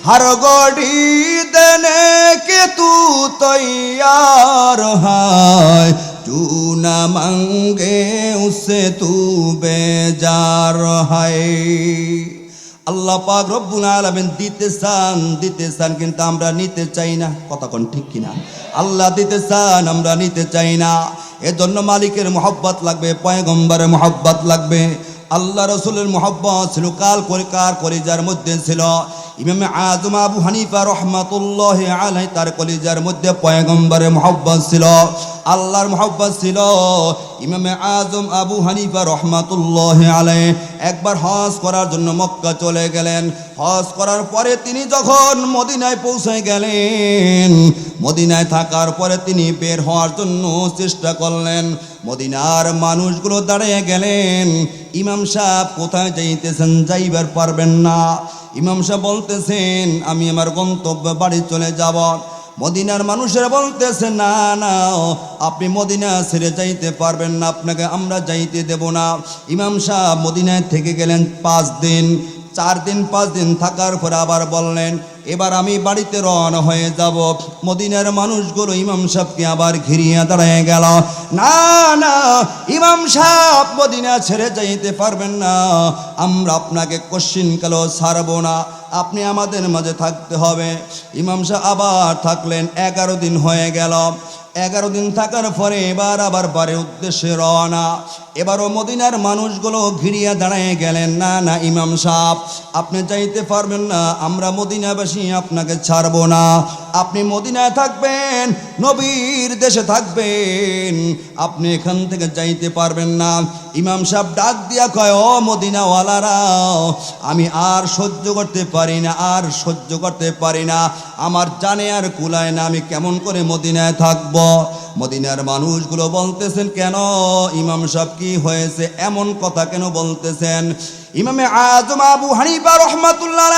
हर गोड़ी देने के तू तैयार है तू न मांगे उससे तू बेजार है আল্লাহ পাক রব্বুল আলামিন দিতে চান দিতে চান কিন্তু আমরা নিতে চাই না কথা কোন ঠিক কিনা আল্লাহ দিতে চান আমরা নিতে চাই না এজন্য মালিকের মোহব্বত লাগবে পয়গম্বরের মোহব্বত লাগবে আল্লাহ রসুলের মোহব্বত ছিল কাল করে কার কলিজার মধ্যে ছিল। ইমামে আজম আবু হানিফা রহমাতুল্লাহ আলাই তার কলিজার মধ্যে পয়গম্বরের মোহব্বত ছিল। আল্লাহর মোহব্বত ছিল ইমামে আজম আবু হানিফা রহমাতুল্লাহ আলাই একবার হজ করার জন্য মক্কা চলে গেলেন। হজ করার পরে তিনি যখন মদিনায় পৌঁছে গেলেন মদিনায় থাকার পরে তিনি বের হওয়ার জন্য চেষ্টা করলেন। মদিনার মানুষগুলো দাঁড়িয়ে গেলেন। ইমাম সাহেব কোথায় যাইতেছেন যাইবার পারবেন না। ইমাম সাহেব বলতেছেন, আমি আমার গন্তব্য বাড়ি চলে যাব। মদিনার মানুষেরা বলতেছে, না না, আপনি মদিনা ছেড়ে যাইতে পারবেন না, আপনাকে আমরা যাইতে দেব না। ইমাম সাহ মদিনায় থেকে গেলেন পাঁচ দিন। চার দিন, পাঁচ দিন থাকার পরে আবার বললেন এবার আমি বাড়িতে রওনা হয়ে যাব। মদিনার মানুষগুলো ইমাম সাহেবকে আবার ঘিরিয়ে দাঁড়ায় গেল। না না, ইমাম সাহেব মদিনা ছেড়ে যাইতে পারবেন না। আমরা আপনাকে কোশ্চিন কালো ছাড়ব না। আপনি আমাদের মাঝে থাকতে হবে। ইমাম সাহেব আবার থাকলেন, এগারো দিন হয়ে গেল। এগারো দিন থাকার পরে এবার আবার বাড়ির উদ্দেশ্যে রওনা। এবারও মদিনার মানুষগুলো ঘিরিয়া দাঁড়ায় গেলেন, না না, ইমাম সাহ আপনি চাইতে পারবেন না, আমরা মদিনাবাসী আপনাকে ছাড়ব না। আপনি মদিনায় থাকবেন, নবীর দেশে থাকবেন, আপনি এখান থেকে যাইতে পারবেন না। ইমাম সাহেব ডাক দিয়া কয়, ও মদিনাওয়ালারা, আমি আর সহ্য করতে পারি না, আর সহ্য করতে পারি না। আমার জানে আর কুলায় না, আমি কেমন করে মদিনায় থাকব? মদিনার মানুষগুলো বলতেছেন, কেন? ইমাম সাহেব কি হয়েছে? এমন কথা কেন বলতেছেন? ইমামে আজম আবু হানিফা রহমাতুল্লাহ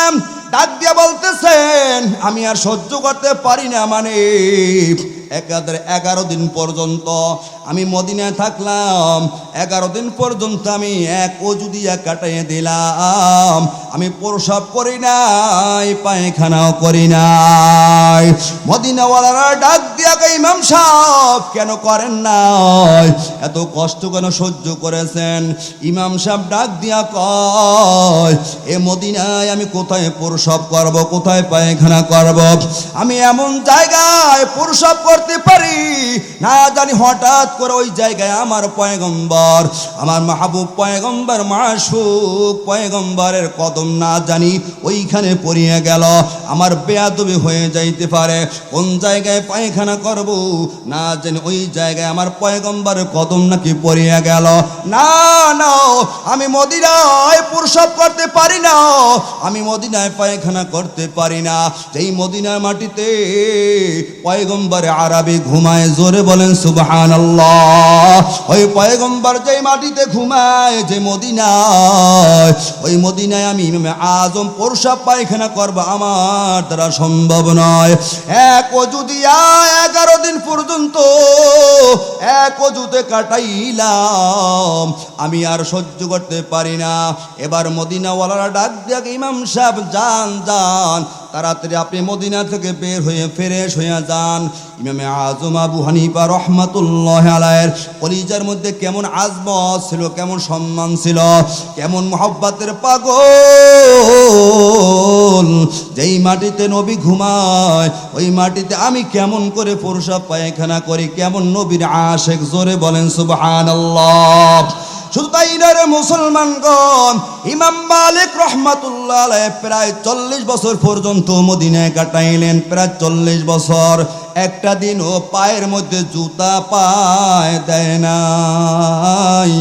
ডাক দিয়া বলতেছেন, আমি আর সহ্য করতে পারি না মানে একাদের এগারো দিন পর্যন্ত আমি মদিনায় থাকলাম। এগারো দিন পর্যন্ত আমি এক অজু দিয়া দিলাম। আমি প্রসব করি নাই, পায়খানাও করি নাই। মদিনাওয়ালারা ডাক দিয়া ইমাম সাহেব, কেন করেন নাই? এত কষ্ট কেন সহ্য করেছেন? ইমাম সাহেব ডাক দিয়া কয়, এ মদিনায় আমি কোথায় প্রসব করব, কোথায় পায়খানা করব? আমি এমন জায়গায় প্রসব করতে পারি? না জানি হঠাৎ করে ওই জায়গায় আমার পয়গম্বর, আমার মাহবুব পয়গম্বর, মাসুক পয়গম্বরের কদম না জানি ওইখানে পড়িয়ে গেল। আমার বেয়াদবি হয়ে যাইতে পারে। কোন জায়গায় পায়খানা করব? না জানি ওই জায়গায় আমার পয়গম্বরের কদম নাকি পড়িয়ে গেল। না না, আমি মদিনায় প্রসব করতে পারি না। আমি মদিনায় পায়খানা করতে পারি না। যেই মদিনার মাটিতে পয়গম্বরে আরবি ঘুমায়, জোরে বলেন সুবহান ওই পয়গম্বর যে মাটিতে ঘুমায়, যে মদিনায়, ওই মদিনায় আমি আজম প্রসাব পায়খানা করব, আমার দ্বারা সম্ভব নয়। এক অজু দিয়া এগারো দিন পর্যন্ত এক অজুতে কাটাইলাম, আমি আর সহ্য করতে পারি না। এবার মদিনাওয়ালারা ডাক দেখ ইমাম সাহেব, যান যান। তাড়াতাড়ি আপনি মদিনা থেকে বের হয়ে ফ্রেশ হয়ে যান। ইমামে আজম আবু হানিফা রহমাতুল্লাহ আলায়ের কলিজার মধ্যে কেমন আজমত ছিল, কেমন সম্মান ছিল, কেমন মোহব্বতের পাগল। যেই মাটিতে নবী ঘুমায়, ওই মাটিতে আমি কেমন করে পুরুষা পায়খানা করি, কেমন নবীর আশেক জোরে বলেন সুবহানাল্লাহ। শুধু তাই নয় মুসলমানগণ, ইমাম মালিক রহমাতুল্লাহ প্রায় চল্লিশ বছর পর্যন্ত মদিনায় কাটাইলেন, প্রায় চল্লিশ বছর। একটা দিন ও পায়ের মধ্যে জুতা পায় দেয় নাই।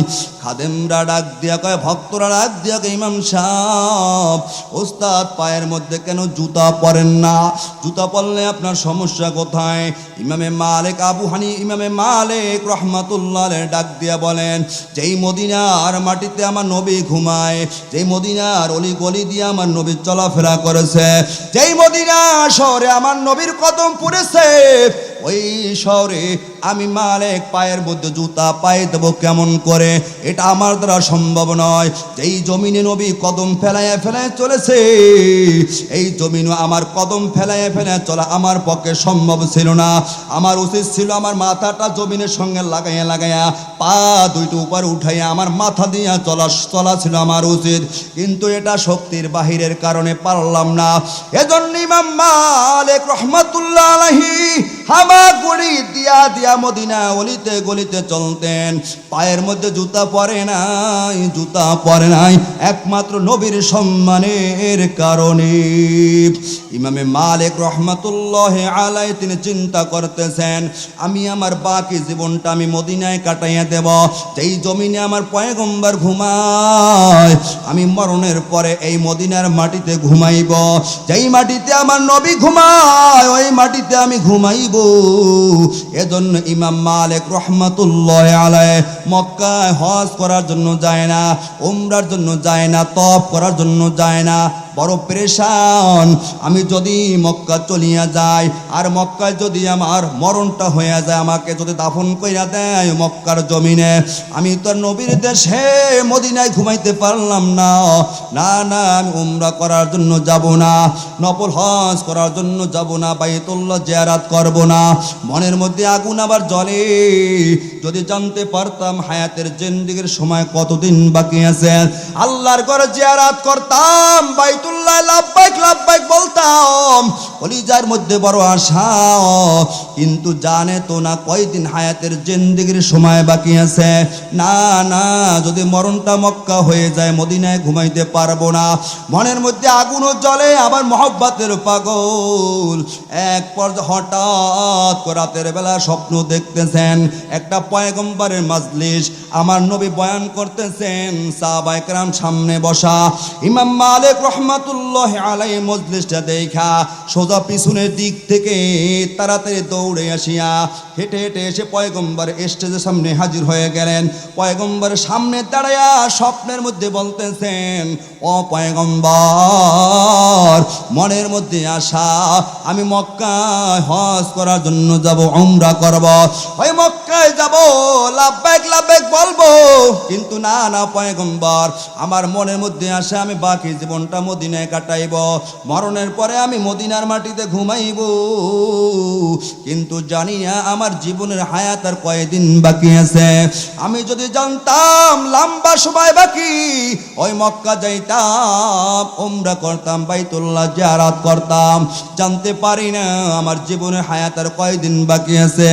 খাদেমরা ডাক দিয়া কয়, ভক্তরা ডাক দিয়া কয়, ইমাম সাহ ওস্তাদ পায়ের মধ্যে কেন জুতা পরেন না? জুতা পরলে আপনার সমস্যা কোথায়? ইমামে মালিক আবু হানি, ইমামে মালিক রহমাতুল্লাহ ডাক দিয়া বলেন, যেই মদিনার মাটিতে আমার নবী ঘুমায়, যেই মদিনার অলি গলি দিয়ে আমার নবী চলাফেরা করেছে, যেই মদিনা শহরে আমার নবীর কদম পড়েছে ওই শহরে আমি মালিক, পায়ের মধ্যে জুতা, পায়ে দেবো কেমন করে? এটা আমার দ্বারা সম্ভব নয়। এই জমিনে নবী কদম ফেলায় ফেলায় চলেছে, এই জমিনও আমার কদম ফেলায় ফেলায় চলা আমার পক্ষে সম্ভব ছিল না। আমার উচিত ছিল আমার মাথাটা জমিনের সঙ্গে লাগাইয়া লাগাইয়া, পা দুইটা উপর উঠাইয়া আমার মাথা দিয়া চলা চলা ছিল আমার উচিত। কিন্তু এটা শক্তির বাহিরের কারণে পারলাম না। এজন্য ইমাম মালিক রহমাতুল্লাহ আলাইহি হামা গুড়ি দিয়া দিয়া মদিনা অলিতে গলিতে চলতেন। পায়ের মধ্যে জুতা পরে নাই, জুতা পরে নাই, একমাত্র নবীর সম্মানের কারণে। ইমামে মালিক রহমাতুল্লাহ আলাই তিনি চিন্তা করতেছেন, আমি আমার বাকি জীবনটা আমি মদিনায় কাটাইয়া দেব। যেই জমিনে আমার পয়গম্বর ঘুমায়, আমি মরণের পরে এই মদিনার মাটিতে ঘুমাইব। যেই মাটিতে আমার নবী ঘুমায়, ওই মাটিতে আমি ঘুমাইব। এজন্য ইমাম মালিক রহমাতুল্লাহ আলাই মক্কায় হজ করার জন্য যায় না, উমরার জন্য যায় না তপ করার জন্য যায় না। বড় প্রেশান। আমি যদি মক্কা চলিয়া যাই, আর মক্কায় যদি আমার মরণটা হইয়া যায়, আমাকে যদি দাফন কইরা দেয় মক্কার জমিনে, আমি তো নবীর দেশে মদিনায় ঘুমাইতে পারলাম না। না না, আমি উমরা করার জন্য যাব না, নফল হজ করার জন্য যাব না, বাইতুল্লাহ জিয়ারাত করব না। মনের মধ্যে আগুন আবার জলে যদি জানতে পারতাম হায়াতের জিন্দিগির সময় কতদিন বাকি আছে। আল্লাহর ঘরে জিয়ারাত করতাম লাভবাইক লাভবাইক বলতাম, কলিজার মধ্যে বড় আশা। কিন্তু জানে তো না কয়দিন হায়াতের সময় বাকি আছে। না না, যদি মরণটা মক্কা হয়ে যায়, মদিনায় ঘুমাইতে পারব না। মনের মধ্যে আগুনও জ্বলে, আবার মহব্বতের পাগল। এক পর্যায়ে হঠাৎ রাতের বেলা স্বপ্ন দেখতেছেন একটা পয়গম্বরের মাজলিস আমার নবী বয়ান করতেছেন সাহাবাইকরাম সামনে বসা। ইমাম মালিক রহমাতুল্লাহ আলাই মজলিসটা দেখা, সোজা পিছনের দিক থেকে তাড়াতাড়ি দৌড়ে আসিয়া হেঁটে হেঁটে এসে পয়গম্বর স্টেজের সামনে হাজির হয়ে গেলেন। পয়গম্বরের সামনে দাঁড়ায়া স্বপ্নের মধ্যে বলতেছেন, ও পয়গম্বর, মনের মধ্যে আসা আমি মক্কা হজ করার জন্য যাব, উমরা করব। ওই মক্কায় যাব লাভবাক লাভবাক বলব। কিন্তু না না, পয়গম্বর, আমার মনের মধ্যে আসে, আমি বাকি জীবনটা মদিনায় কাটাইব। মরণের পরে আমি মদিনার মাটিতে ঘুমাইব। কিন্তু জানি না, আমার জীবনের হায়াত আর কয়দিন বাকি আছে। আমি যদি জানতাম, লম্বা সময় বাকি, ওই মক্কা যাইতাম ওমরা করতাম, বাইতুল্লাহ জিয়ারাত করতাম। জানতে পারি না, আমার জীবনের হায়াত আর কয়দিন বাকি আছে।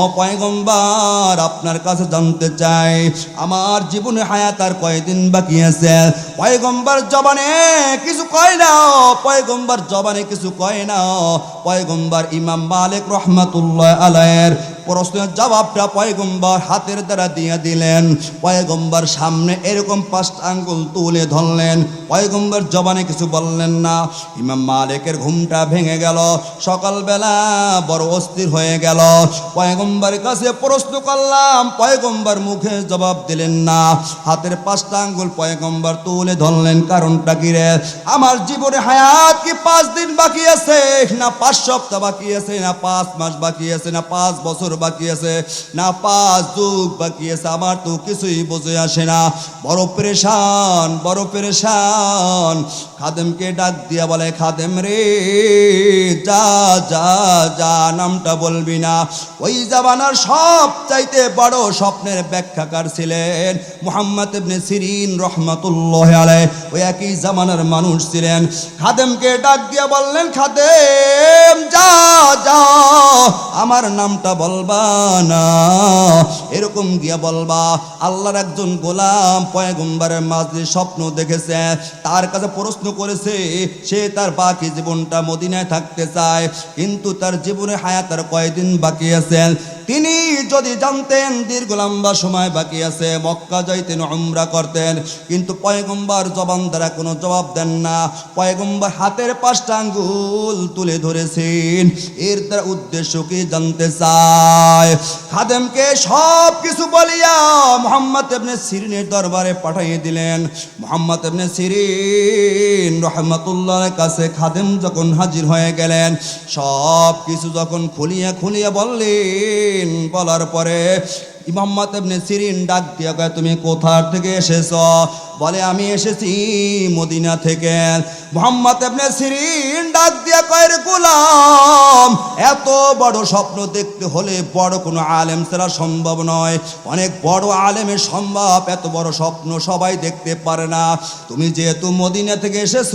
ও পয়গম্বর আপনার কাছে জানতে চাই, আমার জীবনে হায়াত আর কয়দিন বাকি আছে? পয়গম্বর জবানে কিছু কয় না, পয়গম্বর জবানে কিছু কয় না। পয়গম্বর ইমাম মালিক রহমাতুল্লাহ আলাইয়ের প্রশ্নের জবাবটা পয়গম্বর হাতের দ্বারা দিয়ে দিলেন। পয়গম্বর সামনে এরকম পাঁচটা আঙ্গুল তুলে ধরলেন। পয়গম্বর জবানে কিছু বললেন না। ইমাম মালিকের ঘুমটা ভেঙে গেল। সকালবেলা বড় অস্থির হয়ে গেল। পয়গম্বর কাছে প্রশ্ন করলাম। পয়গম্বর মুখে জবাব দিলেন না। হাতের পাঁচটা আঙ্গুল পয়গম্বর তুলে ধরলেন। কারণটা কি রে? আমার জীবনে হায়াত কি পাঁচ দিন বাকি আছে? না পাঁচ সপ্তাহ বাকি আছে, না পাঁচ মাস বাকি আছে, না পাঁচ বছর বাকি আছে। না, পাঁচ যুগ বাকি আছে। আমার তো কিছুই বোঝে আসে না। বড় পরেশান বড় পরেশান। খাদেমকে ডাক দিয়া বলে, খাদেম রে, যা যা যা, নামটা বলবি না। ওই জামানার সব চাইতে বড় স্বপ্নের ব্যাখ্যাকার ছিলেন মোহাম্মদ ইবনে সিরিন রহমাতুল্লাহ আলাই ওই একই জামানার মানুষ ছিলেন। খাদেমকে ডাক দিয়া বললেন, খাদেম, যা যা, আমার নামটা বলবা না। এরকম গিয়া বলবা, আল্লাহর একজন গোলাম পয়গম্বরের মাঝে স্বপ্ন দেখেছে, তার কাছে প্রশ্ন করেছে, সে তার বাকি জীবনটা মদিনায় থাকতে চায়, কিন্তু তার জীবনে হায়াতার কয়দিন বাকি আছে? তিনি যদি জানতেন, দীর্ঘ লম্বা সময় বাকি আছে, মক্কা যাইতেন, উমরা করতেন, কিন্তু পয়গম্বর জবান দ্বারা কোনো জবাব দেন না। পয়গম্বর হাতের পাঁচটা আঙ্গুল তুলে ধরেছেন। এর দ্বারা উদ্দেশ্য কি জানতে চায়? খাদেমকে সব কিছু বলিয়া মোহাম্মদ এবনে সিরিনের দরবারে পাঠিয়ে দিলেন। মোহাম্মদ এবনে সিরিন রহমতুল্লাহর কাছে খাদেম যখন হাজির হয়ে গেলেন সব কিছু যখন খুলিয়া খুলিয়া বললেন, বলার পরে মোহাম্মদ ইবনে সিরিন ডাক দিয়া কয়, তুমি কোথার থেকে এসেছ? বলে, আমি এসেছি মদিনা থেকে। মোহাম্মদ ইবনে সিরিন ডাক দিয়া কয়, রে গোলাম, এত বড় স্বপ্ন দেখতে হলে বড় কোনো আলেম ছাড়া সম্ভব নয়। অনেক বড় আলেমের সম্ভব, এত বড় স্বপ্ন সবাই দেখতে পারে না। তুমি যেহেতু মদিনা থেকে এসেছ,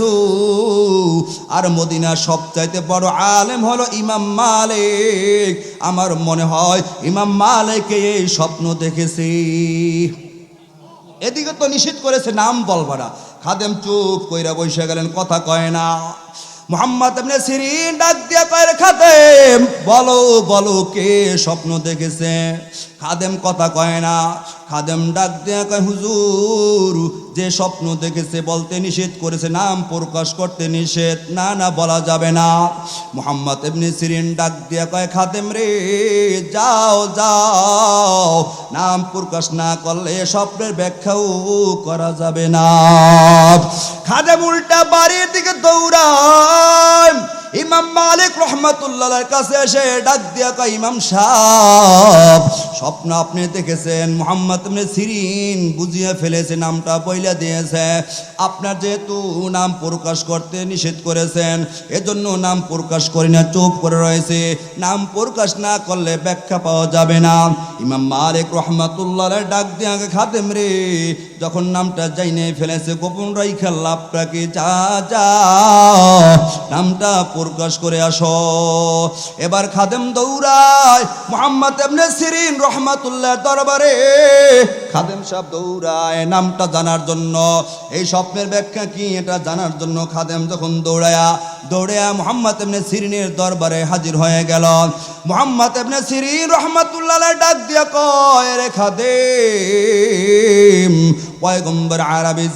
আর মদিনার সবচাইতে বড় আলেম হলো ইমাম মালিক। আমার মনে হয় ইমাম মালিকে এই স্বপ্ন দেখেছি। এদিকে তো নিষেধ করেছে, নাম বলবারা খাদেম চুপ কইরা বসে গেলেন, কথা কয় না। মোহাম্মদ এমনি সিরিন ডাক দিয়া কয়ের খাদেম, বলো বলো কে স্বপ্ন দেখেছে? খাদেম কথা কয় না। খাদেম ডাক দিয়া কয়, হুজুর, যে স্বপ্ন দেখেছে বলতে নিষেধ করেছে, নাম প্রকাশ করতে নিষেধ। না না, বলা যাবে না। মোহাম্মদ এমনি সিরিন ডাক দিয়া কয়, খাদেম রে, যাও যাও। নাম প্রকাশ না করলে স্বপ্নের ব্যাখ্যাও করা যাবে না। খাদেম উল্টা বাড়ির দিকে দৌড়ায়। ইমাম মালিক রহমতুল্লাহর কাছে এসে ডাক দিয়া কয়, ইমাম সাহেব স্বপ্ন আপনি দেখেছেন, মোহাম্মদ সিরিন বুঝিয়ে ফেলেছে, নামটা বইলা দিয়েছে। আপনার যেহেতু নাম প্রকাশ করতে নিষেধ করেছেন, এজন্য নাম প্রকাশ করি না, চুপ করে রয়েছে। নাম প্রকাশ না করলে ব্যাখ্যা পাওয়া যাবে না। ইমাম মালিক রহমতুল্লাহ ডাক দিয়া খাদেম রে, যখন নামটা যাইনে ফেলেছে, গোপন রাইখা লাভটাকে যা যা, নামটা প্রকাশ করে আসো। এবার খাদেম দৌড়ায়, মোহাম্মদ এমনে সিরিন রহমাতুল্লাহ দরবারে। খাদেম সাহেব দৌড়ায়, নামটা জানার জন্য। এই স্বপ্নের ব্যাখ্যা কি? এটা জানার জন্য খাদেম যখন দৌড়ায়া দৌড়ায়া মোহাম্মদ এমনে সিরিনের দরবারে হাজির হয়ে গেল। মোহাম্মদ এমনে সিরিন রহমাতুল্লাহ ডাক দিয়া কয়, রে খাদেম, পয়গম্বর আরবি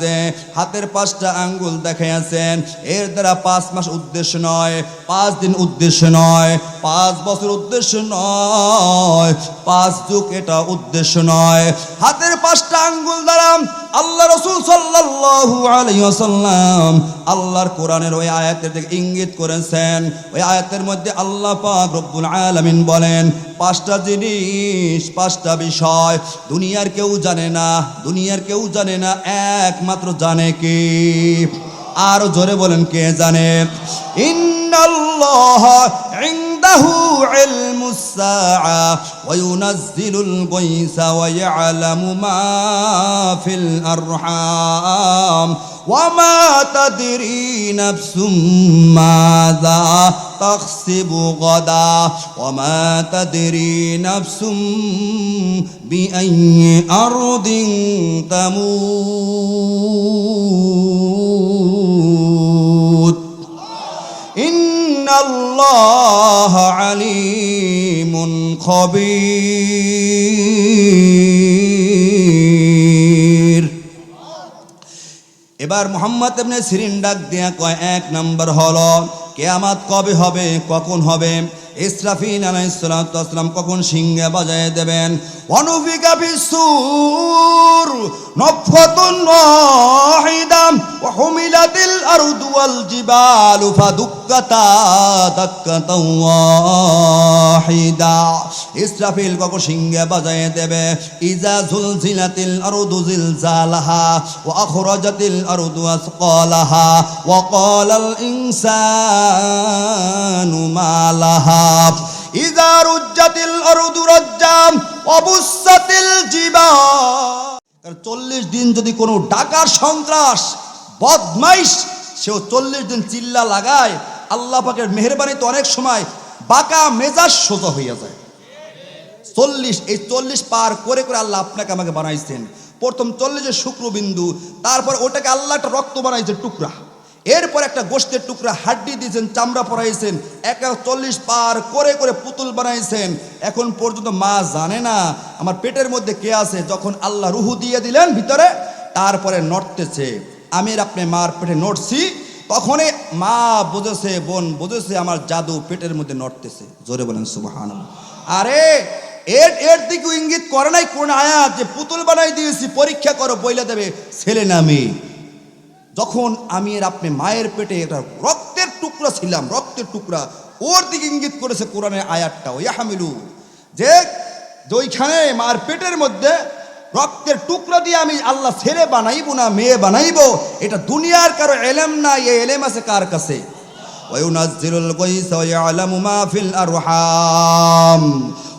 হাতের পাঁচটা আঙ্গুল দেখাইয়াছেন, এর দ্বারা পাঁচ মাস উদ্দেশ্য নয়, পাঁচ দিন উদ্দেশ্য নয়। পাঁচ বছর উদ্দেশ্য নয়, পাঁচ যুগ এটা উদ্দেশ্য নয়। হাতের পাঁচটা আঙ্গুল দ্বারা আল্লাহ রসুল সাল্লাল্লাহু আলাইহি আল্লাহর কোরআনের ওই আয়াতের দিকে ইঙ্গিত করেছেন। ওই আয়াতের মধ্যে আল্লাহ পাক রব্বুল আলামিন বলেন, পাঁচটা জিনিস, পাঁচটা বিষয় দুনিয়ার কেউ জানে না, দুনিয়ার কেউ জানে না, একমাত্র জানে কি? আরও জোরে বলেন, কে জানে? ইন্নাল্লাহ ইনদাহু ইলমুস সাআ ওয়া ইউনাজ্জিলুল গায়সা ওয়া ইয়ালামু মা ফিল আরহাম ওয়া মা তাদরি নাফসুম মাযা তাকসিবু গাদা ওয়া মা তাদরি الله عليم خبير এবার মোহাম্মদ এমনি সিরিন ডাক দিয়া কয় এক নম্বর হলো কেয়ামাত কবে হবে কখন হবে ইসরাফিন আলাইসালাম কখন সিংহে বাজায় দেবেন অনুফিকা বিসুর নফতুন ওয়াহিদাম ওয়া হুমিলাতিল আরদু ওয়াল জিবালু ফাদুক্কাতা দাক্কাতাও ওয়াহিদা। ইসরাফিল কখন সিংহে বাজায় দেবে, ইজা জুলজিলাতিল আরদু জিলজালাহা ওয়া আখরাজাতিল আরদু আসqalaha ওয়া ক্বালাল ইনসানু মা লাহা অবুসাতিল জিবাল চল্লিশ দিন যদি কোনো ডাকার সন্ত্রাস, বদমাইশ, সেও চল্লিশ দিন চিল্লা লাগায়, আল্লাহ পাকের মেহরবানিতে অনেক সময় বাঁকা মেজাজ সোজা হইয়া যায়। চল্লিশ, এই চল্লিশ পার করে করে আল্লাহ আপনাকে আমাকে বানাইছেন। প্রথম চল্লিশের শুক্রবিন্দু, তারপর ওটাকে আল্লাহ একটা রক্ত বানাইছে টুকরা। এরপর একটা গোষ্ঠের টুকরা হাড্ডি দিয়েছেন, চামড়া পরাইছেন একা চল্লিশ পার করে করে পুতুল বানাইছেন। এখন পর্যন্ত মা জানে না আমার পেটের মধ্যে কে আছে, যখন আল্লাহ রুহু দিয়ে দিলেন ভিতরে, তারপরে নড়তেছে। আমি আপনি মার পেটে নড়ছি, তখনই মা বুঝেছে, বোন বুঝেছে, আমার জাদু পেটের মধ্যে নড়তেছে। জোরে বলেন সুবাহান আরে, এর এর দিকে ইঙ্গিত করে নাই কোন আয়াত যে পুতুল বানাই দিয়েছি, পরীক্ষা করো, বইলে দেবে, ছেলে না মেয়ে। তখন আমি এর আপনি মায়ের পেটে এটা রক্তের টুকরা ছিলাম, রক্তের টুকরা। ওর দিকে ইঙ্গিত করেছে কোরআনের আয়াতটা ওই হামিলু যে ওইখানে মার পেটের মধ্যে রক্তের টুকরো দিয়ে আমি আল্লাহ ছেলে বানাইব না মেয়ে বানাইব, এটা দুনিয়ার কারও এলেম না এ এলেম আছে কার কাছে? ওয়ায়ুনাজ্জিলুল গায়সা ওয়া ইয়ালামু মা ফিল আরহাম।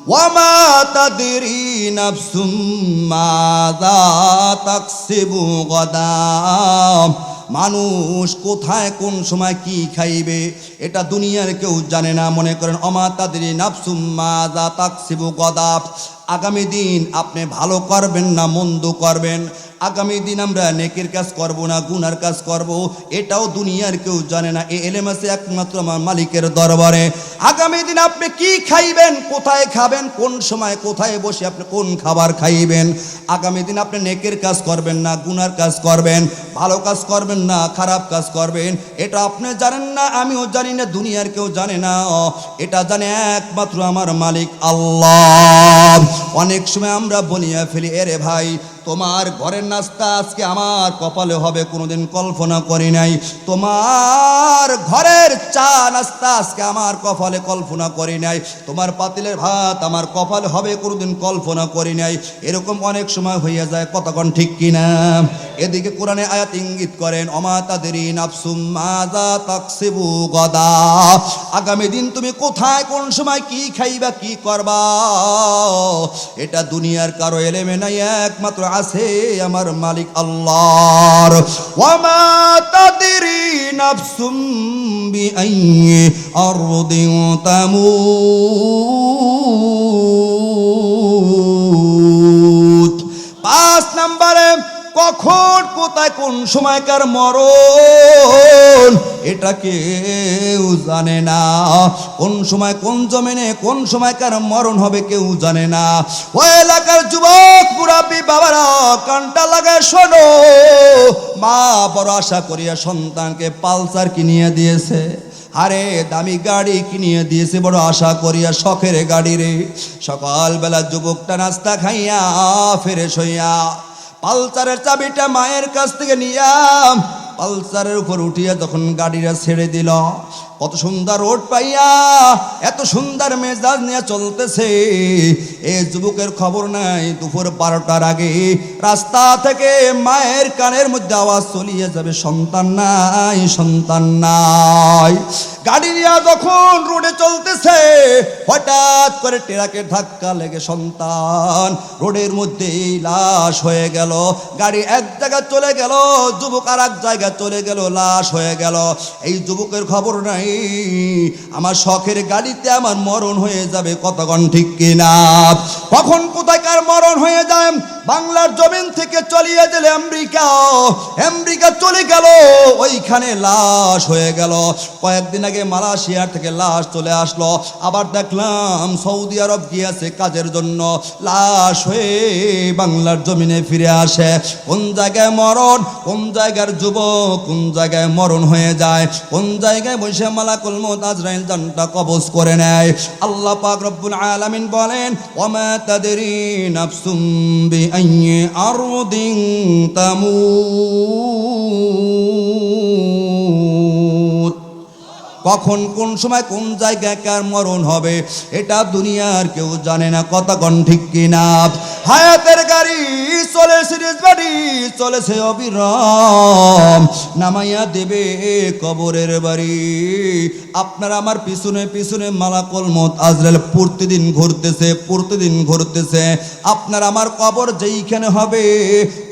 ওয়ামা তাদেরি নাফসুম মাযা তাকসিবু গদা মানুষ কোথায় কোন সময় কি খাইবে এটা দুনিয়ার কেউ জানে না। মনে করেন অমা তাদের নাফসুম্মা দা তাকসিবু আগামী দিন আপনি ভালো করবেন না মন্দ করবেন। আগামী দিন আমরা নেকের কাজ করব না, গুনার কাজ করব, এটাও দুনিয়ার কেউ জানে না। এ এলেম আছে একমাত্র আমার মালিকের দরবারে। আগামী দিন আপনি কি খাইবেন, কোথায় খাবেন, কোন সময় কোথায় বসে আপনি কোন খাবার খাইবেন? আগামী দিন আপনি নেকের কাজ করবেন না, গুনার কাজ করবেন, ভালো কাজ করবেন না, খারাপ কাজ করবেন, এটা আপনি জানেন না, আমিও জানি না, দুনিয়ার কেউ জানে না। এটা জানে একমাত্র আমার মালিক আল্লাহ। অনেক সময় আমরা বলিয়া ফেলি, এরে ভাই তোমার ঘরের নাস্তা আজকে আমার কপালে হবে, কোনোদিন কল্পনা করি নাই। তোমার ঘরের চা নাস্তা আজকে আমার কপালে কল্পনা করি নাই। তোমার পাতিলের ভাত আমার কপালে হবে, কোনোদিন কল্পনা করি নাই। এরকম অনেক সময় হইয়া যায় কতক্ষণ ঠিক কিনা? এদিকে কোরআনে আয়াত ইঙ্গিত করেন, অমা তাদেরই নাফসুম তাকসিবু গদা। আগামী দিন তুমি কোথায়, কোন সময় কি খাইবা, কি করবা? এটা দুনিয়ার কারও এলেমে নাই, একমাত্র আছে আমার মালিক আল্লাহর। ওয়ামা তাদেরি নাফসুম বিআই আরদিন তামুত। পাঁচ নম্বরে কখন, কোথায়, কোন সময়কার মরণ, এটা কেউ জানে না। কোন সময়, কোন জমিনে, কোন সময়কার মরণ হবে কেউ জানে না। ও এলাকার যুবক, মুরাব্বি, বাবারা, কানটা লাগায় শোনো। মা বড় আশা করিয়া সন্তানকে পালসার কিনিয়ে দিয়েছে। আরে, দামি গাড়ি কিনিয়ে দিয়েছে, বড় আশা করিয়া শখের গাড়ি রে। সকালবেলা যুবকটা নাস্তা খাইয়া ফেরে হইয়া পালসারের চাবিটা মায়ের কাছ থেকে নিয়াম। পালসারের উপর উঠিয়া তখন গাড়িটা ছেড়ে দিল, কত সুন্দর রোড পাইয়া, এত সুন্দর মেজাজ নিয়ে চলতেছে। এ যুবকের খবর নাই, দুপুর বারোটার আগে রাস্তা থেকে মায়ের কানের মধ্যে আওয়াজ চলিয়ে যাবে, সন্তান নাই সন্তান নাই। গাড়ি নিয়ে যখন রোডে চলতেছে, হঠাৎ করে ট্রাকের ধাক্কা লেগে সন্তান রোডের মধ্যে লাশ হয়ে গেল। গাড়ি এক জায়গায় চলে গেল, যুবক আর এক জায়গায় চলে গেল, লাশ হয়ে গেল। এই যুবকের খবর নাই, আমার শখের গাড়িতে আমার মরণ হয়ে যাবে কতক্ষণ ঠিক কিনা? কখন কোথাকার মরণ হয়ে যায়? বাংলার জমিন থেকে চলিয়ে গেলে আমেরিকা আমেরিকা চলে গেল, ওইখানে লাশ হয়ে গেল। কয়েকদিন আগে মালয়েশিয়ার থেকে লাশ চলে আসলো। আবার দেখলাম সৌদি আরব গিয়েছে কাজের জন্য। লাশ হয়ে বাংলার জমিনে ফিরে আসে। কোন জায়গায় মরণ, কোন জায়গার যুবক, কোন জায়গায় মরণ হয়ে যায়। কোন জায়গায় বসে মালাকুল মত আজরাইল জানটা কবজ করে নেয়। আল্লাহ পাক রব্বুল আলামিন বলেন, ওমা তাদরি নাফসুম বিআইয়ি আরদিন তামুত কখন কোন সময় কোন জায়গায় কার মরণ হবে, এটা দুনিয়ার কেউ জানে না কতক্ষণ ঠিক কিনা। হায়াতের গাড়ি চলে, সিরিজ বাড়ি চলেছে অবিরাম, নামাইয়া দেবে কবরের বাড়ি। আপনার আমার পিছনে পিছনে মালাকল মত আজরাল প্রতিদিন ঘুরতেছে প্রতিদিন ঘুরতেছে। আপনার আমার কবর যেইখানে হবে,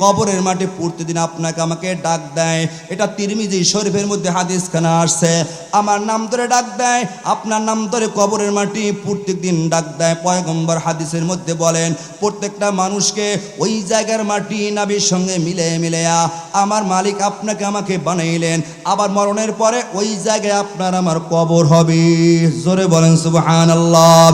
কবরের মাঠে প্রতিদিন আপনাকে আমাকে ডাক দেয়। এটা তিরমিজি শরীফের মধ্যে হাদিস খানা আসছে, আমার নাম ধরে ডাক দেয়, আপনার নাম ধরে কবরের মাটি প্রত্যেক দিন ডাক দেয়। পয়গম্বর হাদিসের মধ্যে বলেন, প্রত্যেকটা মানুষকে ওই জায়গার মাটি নাবির সঙ্গে মিলে মিলেয়া আমার মালিক আপনাকে আমাকে বানাইলেন, আবার মরণের পরে ওই জায়গায় আপনার আমার কবর হবে। জোরে বলেন, সুবহানাল্লাহ।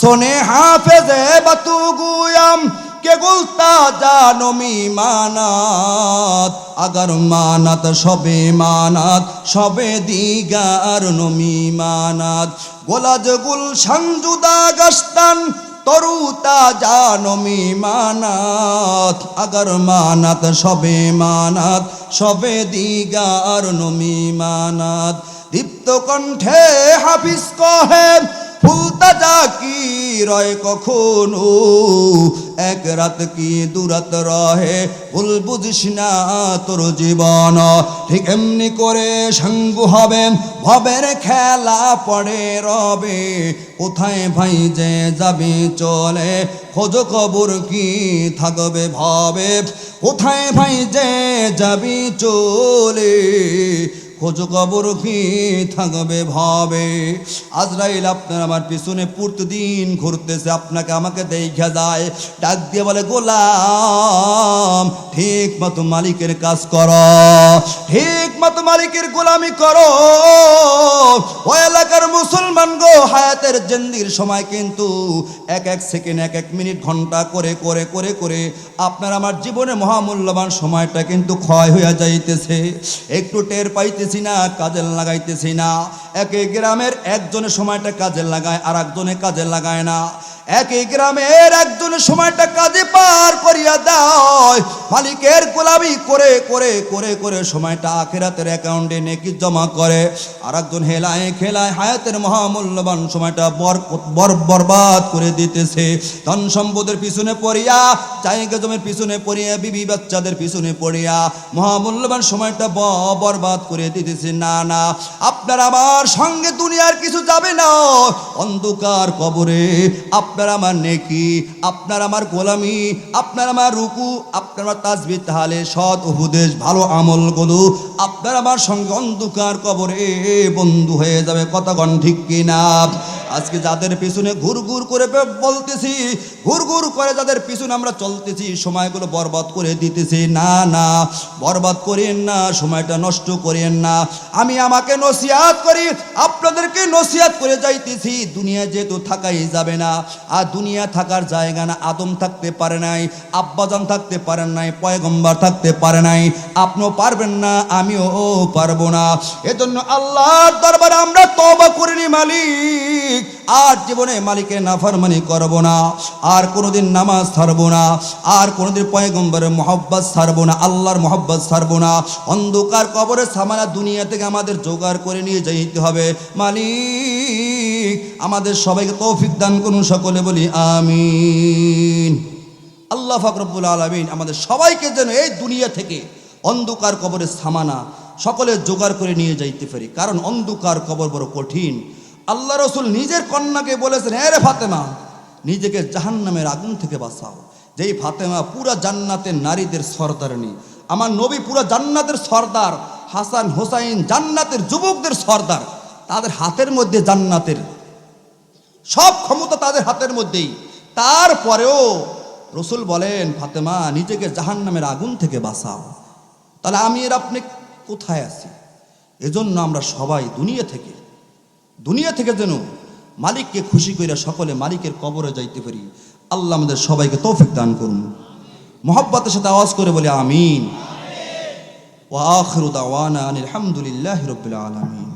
সোনে হাফেজে বাতু গুয়াম কে গুলতা জানো মি মানাত আগার মানাত সবে মানাত, সবে দিগার নমি মানাত গোলাজ গুল সঞ্জুদা গস্তান তরুতা জানমি মানাত আগার মানাত সবে মানাত, সবে দিগার নমি মানাত দীপ্ত কণ্ঠে হাফিজ কহে ফুলতা যা কি রয় কখনো? এক রাত কি দুরাত রহে? ভুল বুঝিস না তোর জীবন। ঠিক এমনি করে সঙ্গ হবে, ভবের খেলা পড়ে রবে। কোথায় ভাই যে যাবি চলে? খোঁজ খবর কি থাকবে ভাবে? কোথায় ভাই যে যাবি চলে? খোঁজ খবর কি থাকবে ভাবে? আজরাইল আপনার আমার পিছনে প্রতিদিন ঘুরতেছে, আপনাকে আমাকে দেখা যায়। ডাক দিয়ে বলে, গোলাম, ঠিক মতো মালিকের কাজ করো, ঠিক মতো মালিকের গোলামি করো। ও এলাকার মুসলমান গো, হায়াতের জেন্দির সময় কিন্তু এক এক সেকেন্ড, এক এক মিনিট, ঘণ্টা করে করে করে করে আপনার আমার জীবনে মহামূল্যবান সময়টা কিন্তু ক্ষয় হয়ে যাইতেছে। একটু টের পাইতেছি না কাজে লাগাইতেছি না। একে গ্রামের একজনের সময়টা কাজে লাগায় আর একজনে কাজে লাগায় না। একই গ্রামের একজনের সময়টা কাজে পার করিয়া দেয়। মালিকের গোলামি করে করে করে করে সময়টা আখেরাতের অ্যাকাউন্টে নেকি জমা করে। আর একজন হেলায় খেলায় হায়াতের মহামূল্যবান সময়টা বর বর বরবাদ করে দিতেছে। ধন সম্পদের পিছনে পড়িয়া, জায়গা জমির পিছনে পড়িয়া, বিবি বাচ্চাদের পিছনে পড়িয়া মহামূল্যবান সময়টা বরবাদ করে দিতেছে। না না, আপনার আমার সঙ্গে দুনিয়ার কিছু যাবে না। অন্ধকার কবরে আপনার আমার নেকি, আপনার আমার গোলামি, আপনার আমার রুকু, আপনার আমার তাজবি তাহলে সৎ উপদেশ, ভালো আমল আমলগুলো আপনার আমার সঙ্গে অন্ধকার কবরে বন্ধু হয়ে যাবে কতক্ষণ ঠিক কিনা? আজকে যাদের পিছনে ঘুর ঘুর করে বলতেছি, ঘুর ঘুর করে যাদের পিছনে আমরা চলতেছি, সময়গুলো বরবাদ করে দিতেছি। না না, বরবাদ করেন না, সময়টা নষ্ট করেন না। আমি আমাকে নসিহাত করি, আপনাদেরকে নসিহাত করে যাইতেছি। দুনিয়া যেহেতু থাকাই যাবে না, আর দুনিয়া থাকার জায়গা না, আদম থাকতে পারে নাই, আব্বাজান থাকতে পারেন নাই, পয়গম্বার থাকতে পারে নাই, আপনিও পারবেন না, আমিও পারব না। এজন্য আল্লাহর দরবারে আমরা তবা করিনি, মালিক। আর জীবনে মালিকের নাফরমানি করব না। আর কোনোদিন নামাজ ছাড়বো না। আর কোনোদিন পয়গম্বরের মহব্বত ছাড়বো না, আল্লাহর মহব্বত ছাড়বো না। অন্ধকার কবরের সামানা দুনিয়া থেকে আমাদের জোগাড় করে নিয়ে যাইতে হবে। মালিক, আমাদের সবাইকে তৌফিক দান করুন সকলে বলি, আমিন। আল্লাহ ফাকরবুল আলমিন আমাদের সবাইকে যেন এই দুনিয়া থেকে অন্ধকার কবরের সামানা সকলে জোগাড় করে নিয়ে যাইতে পারি। কারণ অন্ধকার কবর বড় কঠিন। আল্লাহ রসুল নিজের কন্যাকে বলেছেন হ্যাঁ রে ফাতেমা, নিজেকে জাহান্নামের আগুন থেকে বাঁচাও। যেই ফাতেমা পুরা জান্নাতের নারীদের সর্দারনি আমার নবী পুরা জান্নাতের সর্দার, হাসান হোসাইন জান্নাতের যুবকদের সর্দার। তাদের হাতের মধ্যে জান্নাতের সব ক্ষমতা তাদের হাতের মধ্যেই। তারপরেও রসুল বলেন, ফাতেমা, নিজেকে জাহান্নামের আগুন থেকে বাঁচাও। তাহলে আমি এর আপনি কোথায় আছি? এজন্য আমরা সবাই দুনিয়া থেকে দুনিয়া থেকে যেন মালিককে খুশি করে সকলে মালিকের কবরে যাইতে পারি। আল্লাহ আমাদের সবাইকে তৌফিক দান করুন। মোহাব্বতের সাথে আওয়াজ করে বলে, আমিন। ওয়া আখিরু দাওয়ানা আনিল হামদুলিল্লাহি রাব্বিল আলামিন।